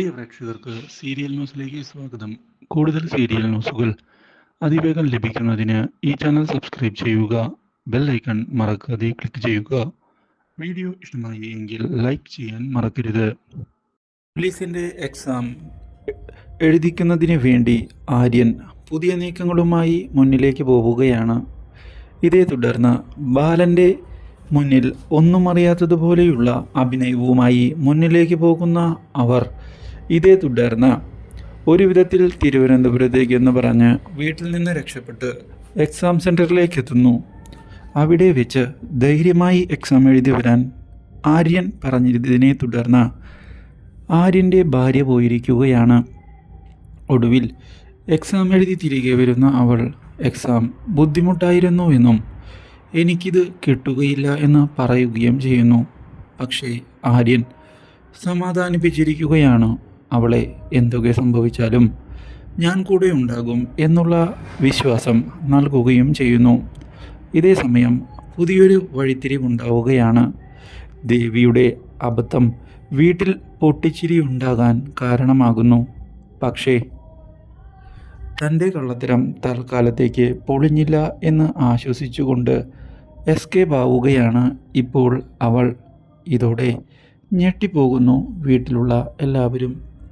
പ്രിയ പ്രേക്ഷകർക്ക് സീരിയൽ ന്യൂസിലേക്ക് സ്വാഗതം. കൂടുതൽ സീരിയൽ ന്യൂസുകൾ അതിവേഗം ലഭിക്കുന്നതിന് ഈ ചാനൽ സബ്സ്ക്രൈബ് ചെയ്യുക ബെൽ ഐക്കൺ മറക്കാതെ ക്ലിക്ക് ചെയ്യുക. വീഡിയോ ഇഷ്ടമായി എങ്കിൽ ലൈക്ക് ചെയ്യാൻ മറക്കരുത്. പോലീസിന്റെ എക്സാം എഴുതിക്കുന്നതിന് വേണ്ടി ആര്യൻ പുതിയ നീക്കങ്ങളുമായി മുന്നിലേക്ക് പോവുകയാണ്. ഇതേ തുടർന്ന് ബാലന്റെ മുന്നിൽ ഒന്നും അറിയാത്തതുപോലെയുള്ള അഭിനയവുമായി മുന്നിലേക്ക് പോകുന്ന അവർ ഇതേ തുടർന്ന് ഒരു വിധത്തിൽ തിരുവനന്തപുരത്തേക്ക് എന്ന് പറഞ്ഞ് വീട്ടിൽ നിന്ന് രക്ഷപ്പെട്ട് എക്സാം സെന്ററിലേക്ക് എത്തുന്നു. അവിടെ വെച്ച് ധൈര്യമായി എക്സാം എഴുതി വരാൻ ആര്യൻ പറഞ്ഞിരുന്നതിനെ തുടർന്ന് ആര്യന്റെ ഭാര്യ പോയിരിക്കുകയാണ്. ഒടുവിൽ എക്സാം എഴുതി തിരികെ വരുന്ന അവൾ എക്സാം ബുദ്ധിമുട്ടായിരുന്നു എന്നും എനിക്കിത് കിട്ടുകയില്ല എന്ന് പറയുകയും ചെയ്യുന്നു. പക്ഷേ ആര്യൻ സമാധാനിപ്പിച്ചിരിക്കുകയാണ്. അവളെ എന്തൊക്കെ സംഭവിച്ചാലും ഞാൻ കൂടെ ഉണ്ടാകും എന്നുള്ള വിശ്വാസം നൽകുകയും ചെയ്യുന്നു. ഇതേ സമയം പുതിയൊരു വഴിത്തിരിവുണ്ടാവുകയാണ് ദേവിയുടെ അബദ്ധം വീട്ടിൽ പൊട്ടിച്ചിരി ഉണ്ടാകാൻ കാരണമാകുന്നു. പക്ഷേ തന്റെ കള്ളത്തരം തൽക്കാലത്തേക്ക് പൊളിഞ്ഞില്ല എന്ന് ആശ്വസിച്ചുകൊണ്ട് എസ്കേപ്പ് ആവുകയാണ് ഇപ്പോൾ അവൾ. ഇതോടെ ഞെട്ടിപ്പോകുന്നു വീട്ടിലുള്ള എല്ലാവരും.